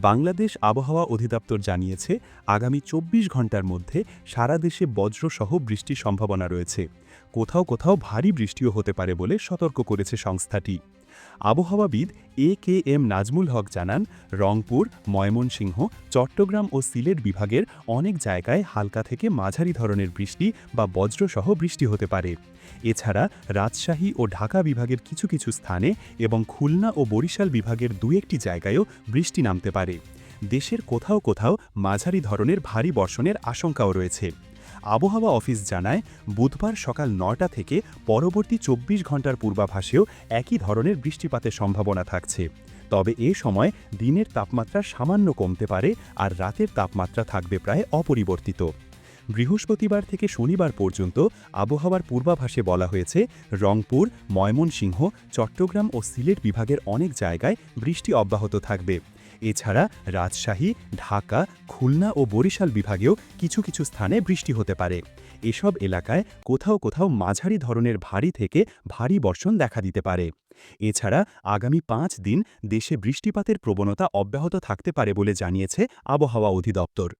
বাংলাদেশ আবহাওয়া অধিদপ্তর জানিয়েছে, আগামী চব্বিশ ঘণ্টার মধ্যে সারা দেশে বজ্রসহ বৃষ্টির সম্ভাবনা রয়েছে। কোথাও কোথাও ভারী বৃষ্টিও হতে পারে বলে সতর্ক করেছে সংস্থাটি। আবহাওয়াবিদ এ কে এম নাজমুল হক জানান, রংপুর, ময়মনসিংহ, চট্টগ্রাম ও সিলেট বিভাগের অনেক জায়গায় হালকা থেকে মাঝারি ধরনের বৃষ্টি বা বজ্রসহ বৃষ্টি হতে পারে। এছাড়া রাজশাহী ও ঢাকা বিভাগের কিছু কিছু স্থানে এবং খুলনা ও বরিশাল বিভাগের দু একটি জায়গায়ও বৃষ্টি নামতে পারে। দেশের কোথাও কোথাও মাঝারি ধরনের ভারী বর্ষণের আশঙ্কাও রয়েছে। আবহাওয়া অফিস জানায়, বুধবার সকাল নটা থেকে পরবর্তী চব্বিশ ঘণ্টার পূর্বাভাসেও একই ধরনের বৃষ্টিপাতের সম্ভাবনা থাকছে। তবে এ সময় দিনের তাপমাত্রা সামান্য কমতে পারে আর রাতের তাপমাত্রা থাকবে প্রায় অপরিবর্তিত। বৃহস্পতিবার থেকে শনিবার পর্যন্ত আবহাওয়ার পূর্বাভাসে বলা হয়েছে, রংপুর, ময়মনসিংহ, চট্টগ্রাম ও সিলেট বিভাগের অনেক জায়গায় বৃষ্টি অব্যাহত থাকবে। এছাড়া রাজশাহী, ঢাকা, খুলনা ও বরিশাল বিভাগেও কিছু কিছু স্থানে বৃষ্টি হতে পারে। এসব এলাকায় কোথাও কোথাও মাঝারি ধরনের ভারী থেকে ভারী বর্ষণ দেখা দিতে পারে। এছাড়া আগামী পাঁচ দিন দেশে বৃষ্টিপাতের প্রবণতা অব্যাহত থাকতে পারে বলে জানিয়েছে আবহাওয়া অধিদপ্তর।